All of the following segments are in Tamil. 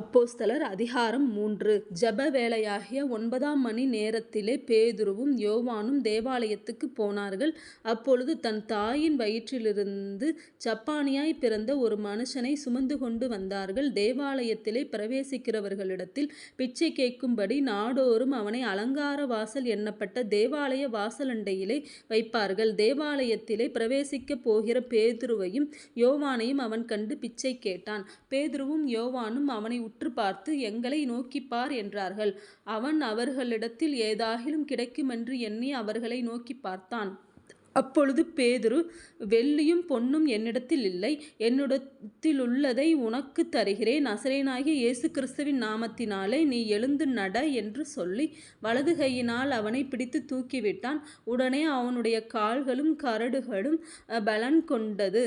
அப்போஸ்தலர் அதிகாரம் மூன்று ஜப வேளையாகிய ஒன்பதாம் மணி நேரத்திலே பேதுருவும் யோவானும் தேவாலயத்துக்கு போனார்கள். அப்பொழுது தன் தாயின் வயிற்றிலிருந்து ஜப்பானியாய் பிறந்த ஒரு மனுஷனை சுமந்து கொண்டு வந்தார்கள். தேவாலயத்திலே பிரவேசிக்கிறவர்களிடத்தில் பிச்சை கேட்கும்படி நாடோறும் அவனை அலங்கார வாசல் எண்ணப்பட்ட தேவாலய வாசலண்டையிலே வைப்பார்கள். தேவாலயத்திலே பிரவேசிக்கப் போகிற பேதுருவையும் யோவானையும் அவன் கண்டு பிச்சை கேட்டான். பேதுருவும் யோவானும் அவனை உற்று பார்த்து எங்களை நோக்கிப்பார் என்றார்கள். அவன் அவர்களிடத்தில் ஏதாகிலும் கிடைக்குமென்று எண்ணி அவர்களை நோக்கிப் பார்த்தான். அப்பொழுது பேதுரு வெள்ளியும் பொன்னும் என்னிடத்தில் இல்லை. என்னிடத்தில் உள்ளதை உனக்கு தருகிறேன். நசரேயனாகிய இயேசு கிறிஸ்துவின் நாமத்தினாலே நீ எழுந்து நட என்று சொல்லி வலது கையினால் அவனை பிடித்து தூக்கிவிட்டான். உடனே அவனுடைய கால்களும் கரடுகளும் பலன் கொண்டது.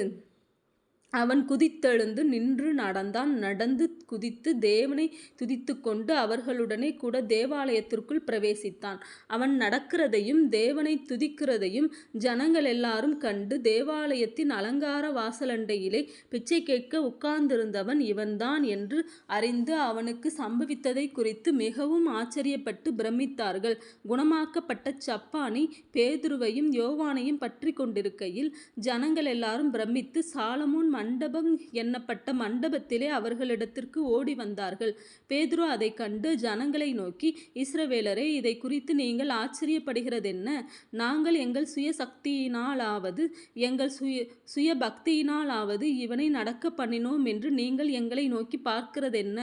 அவன் குதித்தெழுந்து நின்று நடந்தான். நடந்து குதித்து தேவனைத் துதித்துக்கொண்டு அவர்களுடனே கூட தேவாலயத்திற்குள் பிரவேசித்தான். அவன் நடக்கிறதையும் தேவனை துதிக்கிறதையும் ஜனங்களெல்லாரும் கண்டு தேவாலயத்தின் அலங்கார வாசலண்டையிலே பிச்சை கேட்க உட்கார்ந்திருந்தவன் இவன்தான் என்று அறிந்து அவனுக்கு சம்பவித்ததை குறித்து மிகவும் ஆச்சரியப்பட்டு பிரமித்தார்கள். குணமாக்கப்பட்ட சப்பானி பேதுருவையும் யோவானையும் பற்றி கொண்டிருக்கையில் ஜனங்கள் எல்லாரும் பிரமித்து சாலமோன் மண்டபம் என்னப்பட்ட மண்டபத்திலே அவர்களிடத்திற்கு ஓடி வந்தார்கள் பேதுரு அதைக் கண்டு ஜனங்களை நோக்கி இஸ்ரவேலரே இதை குறித்து நீங்கள் ஆச்சரியப்படுகிறதென்ன? நாங்கள் எங்கள் சுய சக்தியினாலாவது எங்கள் சுய சுயபக்தியினாலாவது இவனை நடக்க பண்ணினோம் என்று நீங்கள் எங்களை நோக்கி பார்க்கிறதென்ன?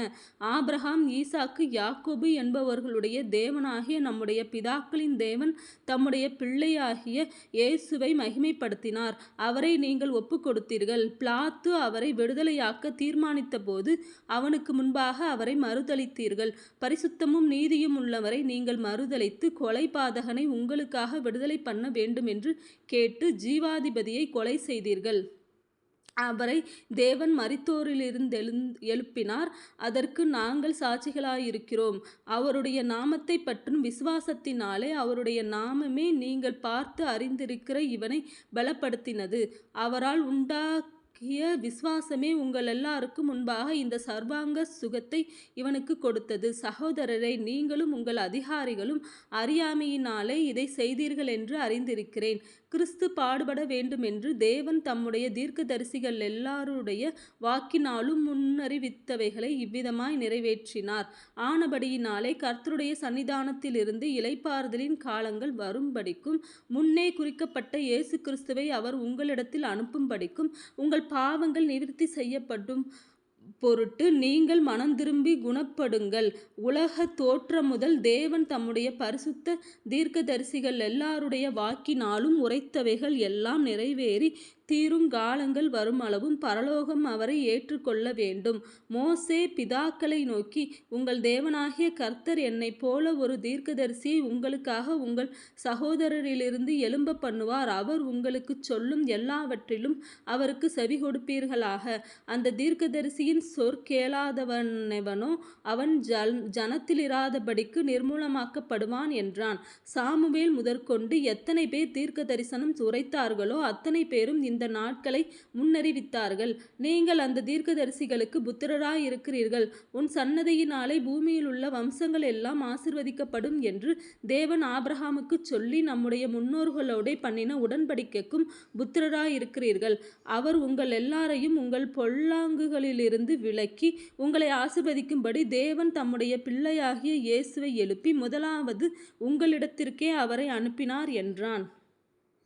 ஆப்ரஹாம் ஈசாக்கு யாக்கோபு என்பவர்களுடைய தேவனாகிய நம்முடைய பிதாக்களின் தேவன் தம்முடைய பிள்ளையாகிய இயேசுவை மகிமைப்படுத்தினார். அவரை நீங்கள் ஒப்புக்கொடுத்தீர்கள். பிலாத்து அவரை விடுதலையாக்கத் தீர்மானித்தபோது அவனுக்கு முன்பாக அவரை மறுதளித்தீர்கள் பரிசுத்தமும் நீதியும் உள்ளவரை நீங்கள் மறுதளித்து கொலை பாதகனை உங்களுக்காக விடுதலை பண்ண வேண்டும் என்று கேட்டு ஜீவாதிபதியை கொலை செய்தீர்கள். அவரை தேவன் மரித்தோரிலிருந்தெழுப்பினார். அதற்கு நாங்கள் சாட்சிகளாயிருக்கிறோம். அவருடைய நாமத்தை பற்றும் விசுவாசத்தினாலே அவருடைய நாமமே நீங்கள் பார்த்து அறிந்திருக்கிற இவனை பலப்படுத்தினது. அவரால் உண்டாகிய விசுவாசமே உங்களெல்லாருக்கும் முன்பாக இந்த சர்வாங்க சுகத்தை இவனுக்குக் கொடுத்தது. சகோதரரை நீங்களும் உங்கள் அதிகாரிகளும் அறியாமையினாலே இதை செய்தீர்கள் என்று அறிந்திருக்கிறேன். கிறிஸ்து பாடுபட வேண்டுமென்று தேவன் தம்முடைய தீர்க்கதரிசிகளெல்லாருடைய வாக்கினாலும் முன்னறிவித்தவைகளை இவ்விதமாய் நிறைவேற்றினார். ஆனபடியினாலே கர்த்தருடைய சந்நிதானத்திலிருந்து இலைப்பாறுதலின் காலங்கள் வரும்படிக்கும் முன்னே குறிக்கப்பட்ட இயேசு கிறிஸ்துவை அவர் உங்களிடத்தில் அனுப்பும்படிக்கும் உங்கள் பாவங்கள் நிவிற்த்தி செய்யப்படும் பொருட்டு நீங்கள் மனந்திரும்பிக் குணப்படுங்கள். உலகத் தோற்றமுதல் தேவன் தம்முடைய பரிசுத்த தீர்க்கதரிசிகள் எல்லாருடைய வாக்கினாலும் உரைத்தவைகள் எல்லாம் நிறைவேறி தீரும் காலங்கள் வரும் அளவும் பரலோகம் அவரை ஏற்றுக்கொள்ள வேண்டும். மோசே பிதாக்களை நோக்கி உங்கள் தேவனாகிய கர்த்தர் என்னைப் போல ஒரு தீர்க்கதரிசியை உங்களுக்காக உங்கள் சகோதரரிலிருந்து எழும்ப பண்ணுவார். அவர் உங்களுக்குச் சொல்லும் எல்லாவற்றிலும் அவருக்கு செவி கொடுப்பீர்களாக அந்த தீர்க்கதரிசியின் சொற்கேளாதவனெவனோ அவன் ஜனத்திலிராதபடிக்கு நிர்மூலமாக்கப்படுவான் என்றான். சாமுவேல் முதற்கொண்டு எத்தனை பேர் தீர்க்கதரிசனம் உரைத்தார்களோ அத்தனை பேரும் இந்த இந்த நாட்களை முன்னறிவித்தார்கள். நீங்கள் அந்தத் தீர்க்கதரிசிகளுக்குப் புத்திரராயிருக்கிறீர்கள். உன் சன்னதியினாலே பூமியில் உள்ள வம்சங்கள் எல்லாம் ஆசிர்வதிக்கப்படும் என்று தேவன் ஆபிரஹாமுக்கு சொல்லி நம்முடைய முன்னோர்களோடே பண்ணின உடன்படிக்கைக்கும் புத்திரராயிருக்கிறீர்கள். அவர் உங்கள் எல்லாரையும் உங்கள் பொல்லாங்குகளிலிருந்து விலக்கி உங்களை ஆசிர்வதிக்கும்படி தேவன் தம்முடைய பிள்ளையாகிய இயேசுவை எழுப்பி முதலாவது உங்களிடத்திற்கே அவரை அனுப்பினார் என்றான்.